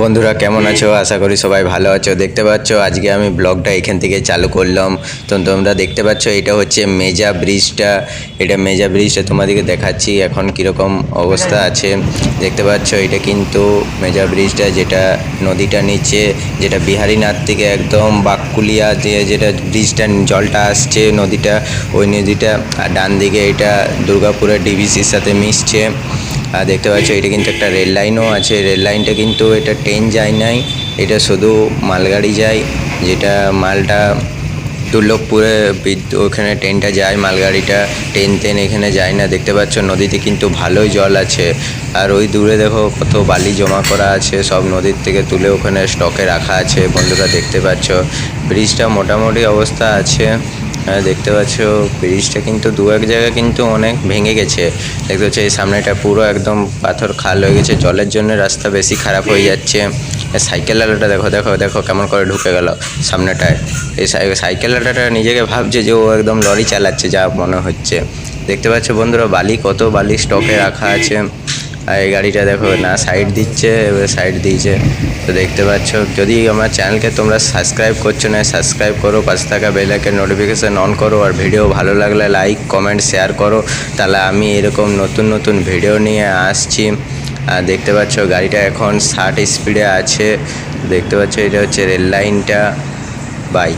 বন্ধুরা, কেমন আছো? আশা করি সবাই ভালো আছো। দেখতে পাচ্ছ, আজকে আমি ব্লগটা এখান থেকে চালু করলাম। তো তোমরা দেখতে পাচ্ছ, এটা হচ্ছে মেজা ব্রিজটা। এটা মেজা ব্রিজটা তোমাদেরকে দেখাচ্ছি এখন কীরকম অবস্থা আছে। দেখতে পাচ্ছ, এটা কিন্তু মেজা ব্রিজটা যেটা নদীটা নিচে, যেটা বিহারীনাথ থেকে একদম বাঁকুলিয়া দিয়ে যেটা ব্রিজটা জলটা আসছে নদীটা, ওই নদীটা, আর ডান দিকে এটা দুর্গাপুরের ডিভিসির সাথে মিশছে। দেখতে পাচ্ছ, এটা কিন্তু একটা রেল লাইনও আছে। রেল লাইনটা কিন্তু এটা ট্রেন যায় নাই, এটা শুধু মালগাড়ি যায়, যেটা মালটা দুর্লভপুরে বিদ- ওখানে ট্রেনটা যায়, মালগাড়িটা ট্রেন ট্রেন এখানে যায় না। দেখতে পাচ্ছ, নদীতে কিন্তু ভালোই জল আছে। আর ওই দূরে দেখো কত বালি জমা করা আছে, সব নদীর থেকে তুলে ওখানে স্টকে রাখা আছে। বন্ধুরা, দেখতে পাচ্ছ, ব্রিজটা মোটামুটি অবস্থা আছে। দেখতে পাচ্ছ, ব্রিজটা কিন্তু দু এক জায়গায় কিন্তু অনেক ভেঙে গেছে। দেখতে পাচ্ছ, এই সামনেটা পুরো একদম পাথর খাল হয়ে গেছে। জলের জন্য রাস্তা বেশি খারাপ হয়ে যাচ্ছে। সাইকেল আলাটা দেখো দেখো দেখো, কেমন করে ঢুকে গেল সামনেটায়। এই সাই- সাইকেল আলাটা নিজেকে ভাবছে যে ও একদম লরি চালাচ্ছে, যা মনে হচ্ছে। দেখতে পাচ্ছ বন্ধুরা, বালি, কত বালি স্টকে রাখা আছে। আর এই গাড়িটা দেখো, না সাইড দিচ্ছে, এবার সাইড দিয়েছে। তো দেখতে পাচ্ছ, যদি আমার চ্যানেলকে তোমরা সাবস্ক্রাইব করছ না সাবস্ক্রাইব করো, পাশে থাকা বেলাইকের নোটিফিকেশান অন করো, আর ভিডিও ভালো লাগলে লাইক কমেন্ট শেয়ার করো। তাহলে আমি এরকম নতুন নতুন ভিডিও নিয়ে আসছি। আর দেখতে পাচ্ছ, গাড়িটা এখন ষাট স্পিডে আছে। দেখতে পাচ্ছ, এটা হচ্ছে রেল লাইনটা বাই